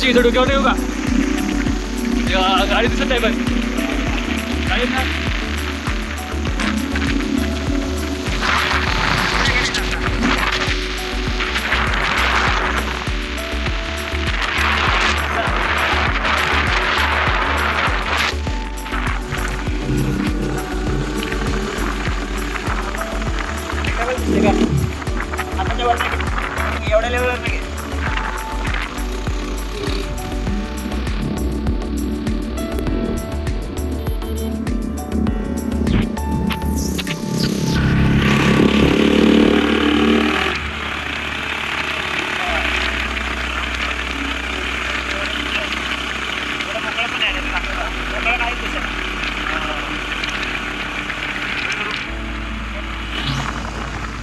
अशी इथं डोक्यावर येऊ का गाडी दिसत नाही पण. गाडी ना एवढ्या लेवलवर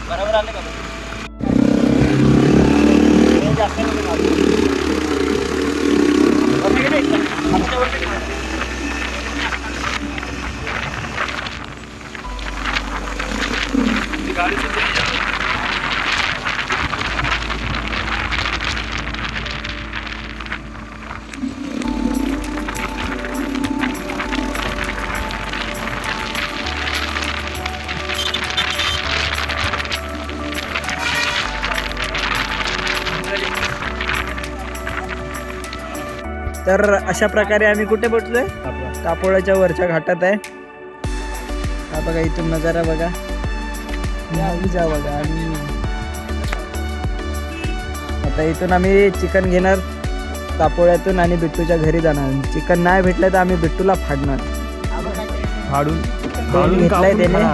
बरोबर आले का गाडी तर अशा प्रकारे आम्ही कुठे पोहोचलोय? कापोळाच्या वरच्या घाटात आहे. हा बघा इथून नजारा बघा. जा बघा आणि आता इथून आम्ही चिकन घेणार कापोळ्यातून आणि बिट्टूच्या घरी जाणार. चिकन नाही भेटलं तर आम्ही बिट्टूला फाडणार. फाडून फाडून घेतलाय त्याने. आहे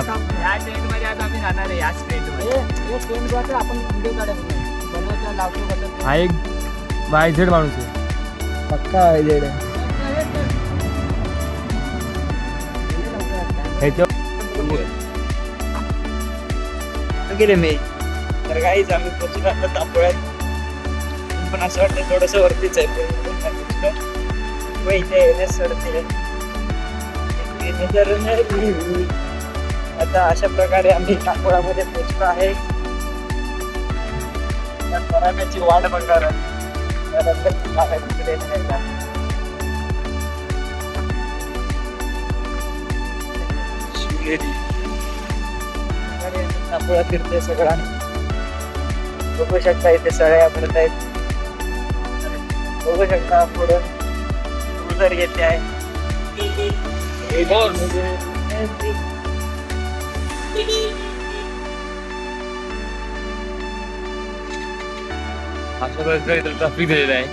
आपण हा एक वायझेड माणूस आहे. पक्का आहे गेले मी? तर काहीच आम्ही पोचलो आता तापोळ्यात पण असं वाटतं थोडस वरतीच आहे व इथे येण्यास सोडते नाही. आता अशा प्रकारे आम्ही टाकोळामध्ये पोचलो आहे. त्या वाट बघणार आहे. फिरते सगळा बघू शकता इथे सगळ्या भरत आहेत बघू शकता पुढं उदर येते आहे अशा प्रकारे ट्रॅफिक दिलेलं आहे.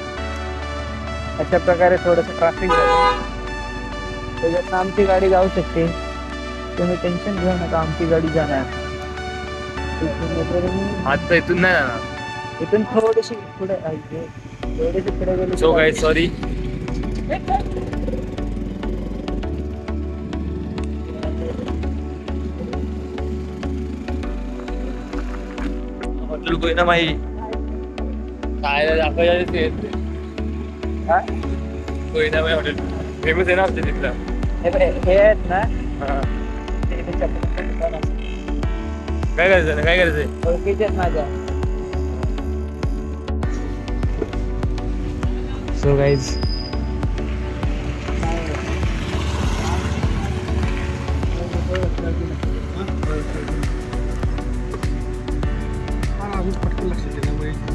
अशा प्रकारे थोडस ट्रॅफिक झालं. त्याच्यात आमची गाडी जाऊ शकते. तुम्ही टेन्शन घेऊ नका आमची गाडी जाणार. इथून वगैरे- इथून नाही जाणार. इथून थोडीशी पुढे आहे. थोडीशी पुढे गेली सो काय सॉरी हॉटेल कोयना माही काय दाखवायला ते. हा? कोयना माही हॉटेल. फेमस आहे ना आमच्या तिथलं. हे बघ, हे आहेत ना? हा. ते इथे चपलाचं दुकान आहे. काय करायचं ना काय करायचंय? ओळखीचे आहेत माझ्या. सो गाईज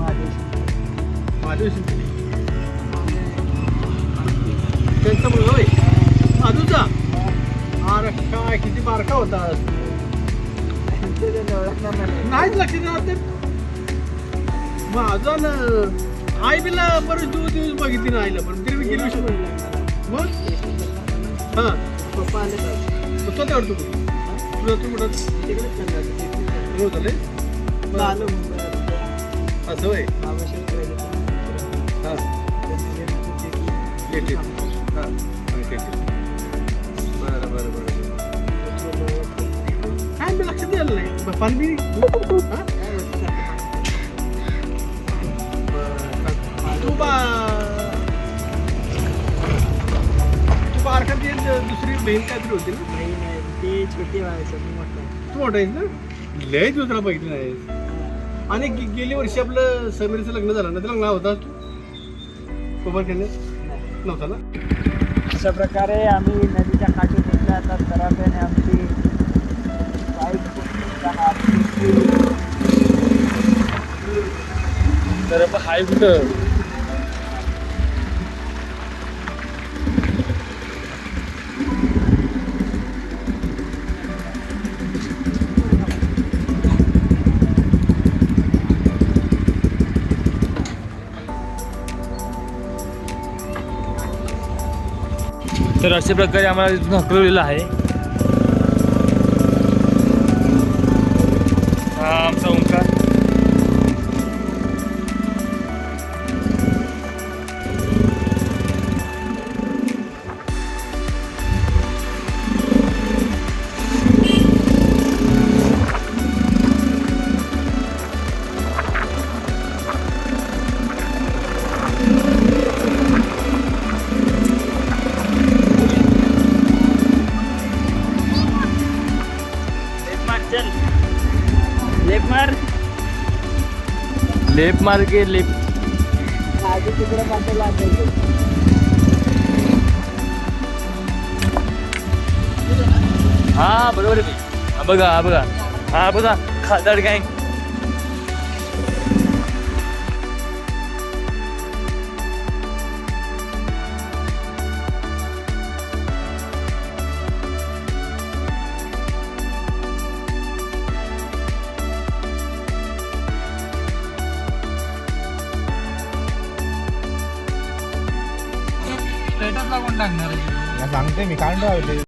अजून त्यांचा मुलगा होय माधूचा अरे काय किती बारका होता नाहीच लक्ष येणार ते माझा ना आई बिला बरेच दिवस दिवस बघितली ना आईला पण तरी मी गेली विषय मग हां पप्पा आले का? कसं आवडतो तू तुला तू म्हणत तिकडेच चालला. रोज आले असं होय येते हां. बरं बरं बरं. काय मी लक्षात आलं नाही. ब- पाणी बिणी? हां? बरं. तू बा तू बारकाची दुसरी बहीण काहीतरी होती ना? नाही, नाही, ते छोटी व्हायचं मी. तू मोठा आहेस ना? लय दुसरा बघितलं नाहीस आणि गेली वर्षी आपलं समीरचं लग्न झालं ना ते लग्न होता तू? नव्हता ना? अशा प्रकारे आम्ही नदीच्या काठी घेतल्या आता तराफ्याने आमची बाईक तर हाय कुठं? तर अशा प्रकारे आम्हाला इथून हकलवलेलं आहे. हा आमचा ओंकार. लेप मार के लेप. आधी तिकडे पाठवला हा बरोबर आहे मी. हा बघा हा बघा. हा बघा खादाड गँग लागणार आहे. सांगते मी काढून राहिले